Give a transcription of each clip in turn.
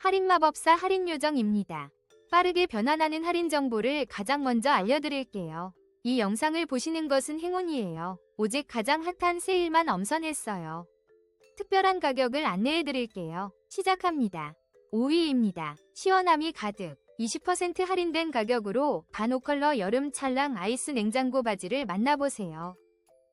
할인 마법사 할인 요정입니다. 빠르게 변환하는 할인 정보를 가장 먼저 알려드릴게요. 이 영상을 보시는 것은 행운이에요. 오직 가장 핫한 세일만 엄선했어요. 특별한 가격을 안내해드릴게요. 시작합니다. 5위입니다. 시원함이 가득 20% 할인된 가격으로 반오컬러 여름 찰랑 아이스 냉장고 바지를 만나보세요.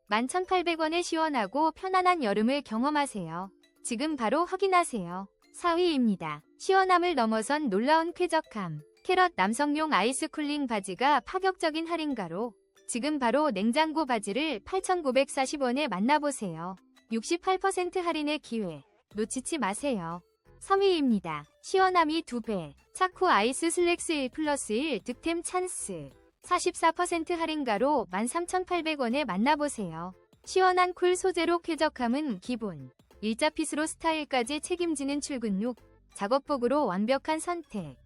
11,800원에 시원하고 편안한 여름을 경험하세요. 지금 바로 확인하세요. 4위입니다. 시원함을 넘어선 놀라운 쾌적함. 캐럿 남성용 아이스 쿨링 바지가 파격적인 할인가로 지금 바로 냉장고 바지를 8,940원에 만나보세요. 68% 할인의 기회. 놓치지 마세요. 3위입니다. 시원함이 2배. 차쿠 아이스 슬랙스 1 플러스 1 득템 찬스. 44% 할인가로 13,800원에 만나보세요. 시원한 쿨 소재로 쾌적함은 기본. 일자 핏으로 스타일까지 책임지는 출근룩. 작업복으로 완벽한 선택.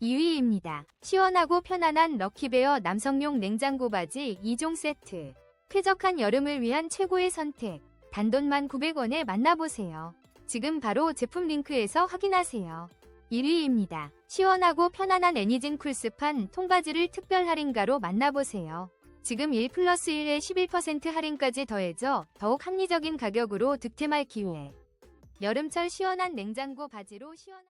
2위입니다. 시원하고 편안한 럭키베어 남성용 냉장고 바지 2종 세트. 쾌적한 여름을 위한 최고의 선택. 단돈만 900원에 만나보세요. 지금 바로 제품 링크에서 확인하세요. 1위입니다. 시원하고 편안한 애니진 쿨스판 통바지를 특별 할인가로 만나보세요. 지금 1 플러스 1에 11% 할인까지 더해져 더욱 합리적인 가격으로 득템할 기회. 여름철 시원한 냉장고 바지로 시원